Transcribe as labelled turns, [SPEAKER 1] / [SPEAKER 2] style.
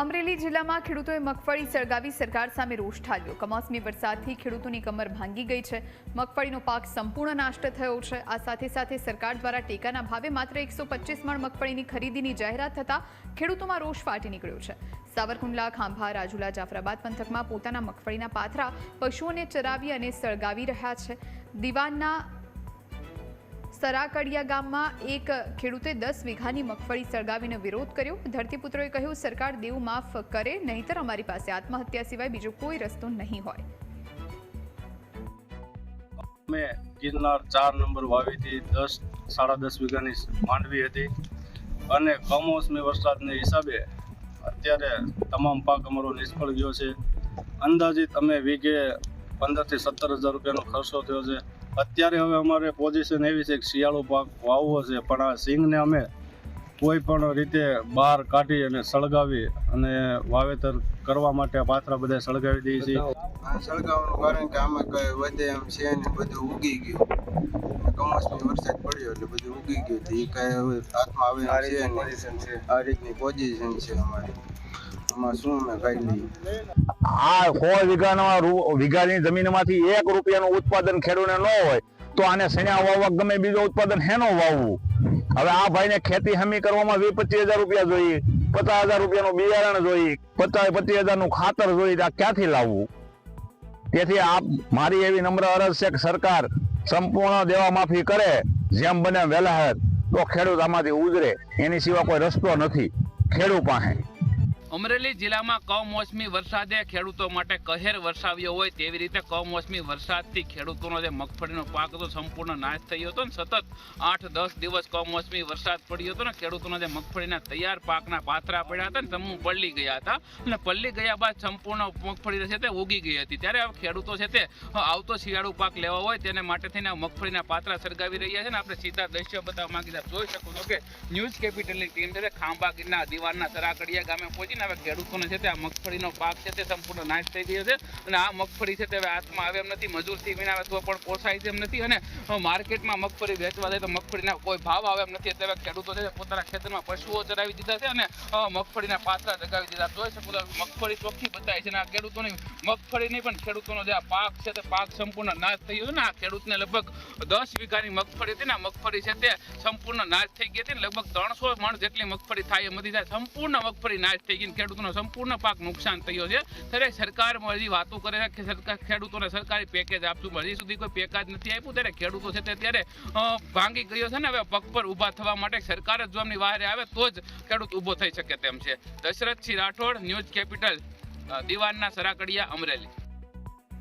[SPEAKER 1] અમરેલી જિલ્લામાં ખેડૂતોએ મગફળી સળગાવી સરકાર સામે રોષ ઠાલ્યો. કમોસમી વરસાદથી ખેડૂતોની કમર ભાંગી ગઈ છે. મગફળીનો પાક સંપૂર્ણ નાષ્ટ થયો છે. આ સાથે સાથે સરકાર દ્વારા ટેકાના ભાવે માત્ર એકસો પચીસ મણ મગફળીની ખરીદીની જાહેરાત થતાં ખેડૂતોમાં રોષ ફાટી નીકળ્યો છે. સાવરકુંડલા, ખાંભા, રાજુલા, જાફરાબાદ પંથકમાં પોતાના મગફળીના પાથરા પશુઓને ચરાવી અને સળગાવી રહ્યા છે. દિવાનના સરાકડિયા ગામમાં એક ખેડૂતે દસ વીઘાની મગફળી સળગાવીને વિરોધ કર્યો. ધરતીપુત્રોએ કહ્યું, સરકાર દેવ માફ કરે, નહીંતર અમારી પાસે આત્મહત્યા સિવાય બીજો કોઈ રસ્તો નહીં હોય.
[SPEAKER 2] અમે ગિરનાર ચાર નંબર વાવીથી દસ, સાડા દસ વીઘાની માંડવી હતી. અને કમોસમી વરસાદને હિસાબે અત્યારે તમામ પાક અમારો નિષ્ફળ ગયો છે. અંદાજિત અમે વીઘે પંદરથી સત્તર હજાર રૂપિયાનો ખર્ચો થયો છે. અત્યારે હવે અમારે પોઝિશન એવી છે કે શિયાળો પાક વાવવો છે, પણ આ સિંગને અમે કોઈ પણ રીતે બહાર કાઢી અને સળગાવી અને વાવેતર કરવા માટે પાથરા બધા સળગાવી દઈએ છીએ.
[SPEAKER 3] સળગાવવાનું કારણ કે આમાં કઈ વધે એમ છે ને બધું ઉગી ગયું. કમોસમી વરસાદ પડ્યો એટલે બધું ઉગી ગયું તો એ કઈ હવે હાથમાં આવે છે આ રીતની પોઝિશન છે અમારી. આમાં શું અમે ખાઈ લઈએ
[SPEAKER 4] આ સો વીઘાના વીઘાની જમીનમાંથી એક રૂપિયાનું ઉત્પાદન ખેડૂતને ન હોય તો આને શેણા વાવવા ગમે બીજો ઉત્પાદન હેનો વાવવું? હવે આ ભાઈને ખેતી હમી કરવામાં વીસ પચીસ હજાર રૂપિયા જોઈએ પચાસ હજાર રૂપિયાનું બિયારણ જોઈએ પચાસ પચીસ હજારનું ખાતર જોઈએ આ ક્યાંથી લાવવું? તેથી આ મારી એવી નમ્ર અરજ છે કે સરકાર સંપૂર્ણ દેવા માફી કરે, જેમ બને વહેલા તો ખેડૂત આમાંથી ઉજરે. એની સિવાય કોઈ રસ્તો નથી. ખેડૂત પાસે.
[SPEAKER 5] અમરેલી જિલ્લામાં કમોસમી વરસાદે ખેડૂતો માટે કહેર વરસાવ્યો હોય તેવી રીતે કમોસમી વરસાદથી ખેડૂતોનો જે મગફળીનો પાક હતો સંપૂર્ણ નાશ થયો હતો ને સતત આઠ દસ દિવસ કમોસમી વરસાદ પડ્યો હતો ને ખેડૂતોના જે મગફળીના તૈયાર પાકના પાથરા પડ્યા હતા ને સમૂહ પલળી ગયા હતા અને પલળી ગયા બાદ સંપૂર્ણ મગફળી છે તે ઉગી ગઈ હતી. ત્યારે ખેડૂતો છે તે આવતો શિયાળુ પાક લેવા હોય તેને માટે થઈને મગફળીના પાત્રા સળગાવી રહ્યા છે ને આપણે સીધા દ્રશ્ય બતાવવા માંગી જોઈ શકો છો કે ન્યૂઝ કેપિટલની ટીમ છે ખાંભાગીરના ખાંભા ગીરના દીવાનના સરાકડિયા ગામે પહોંચીને હવે ખેડૂતોને છે તે આ મગફળીનો પાક છે તે સંપૂર્ણ નાશ થઈ ગયો છે. અને આ મગફળી છે તે હવે હાથમાં આવે એમ નથી, મજૂરથી વિના તો પણ પોસાય તેમ નથી. અને માર્કેટમાં મગફળી વેચવા જાય તો મગફળીના કોઈ ભાવ આવે એમ નથી. એટલે ખેડૂતો છે પોતાના ખેતરમાં પશુઓ ચરાવી દીધા છે અને મગફળીના પાત્રા જગાવી દીધા. જોઈ શકો છો, મગફળી ચોખ્ખી બતાય છે અને આ ખેડૂતોની, મગફળી પણ ખેડૂતોનો જે આ પાક છે તે પાક સંપૂર્ણ નાશ થઈ ગયો છે. ને આ ખેડૂતને લગભગ દસ વીઘાની મગફળી હતી ને મગફળી છે તે સંપૂર્ણ નાશ થઈ ગઈ હતી ને લગભગ ત્રણસો મણ જેટલી મગફળી થાય એમ થાય. સંપૂર્ણ મગફળી નાશ થઈ ગઈ ને ખેડૂતોનો સંપૂર્ણ પાક નુકસાન થયો છે. ત્યારે સરકાર હજી વાતો કરે છે કે સરકાર ખેડૂતોને સરકારી પેકેજ આપશું. હજી સુધી કોઈ પેકેજ નથી આપ્યું. ત્યારે ખેડૂતો છે તે અત્યારે ભાંગી ગયો છે ને હવે પગ પર ઊભા થવા માટે. સરકાર જ એમની વારે આવે તો જ ખેડૂત ઊભો થઈ શકે તેમ છે. દશરથસિંહ રાઠોડ, ન્યૂઝ કેપિટલ દીવાનના સરાકડિયા અમરેલી.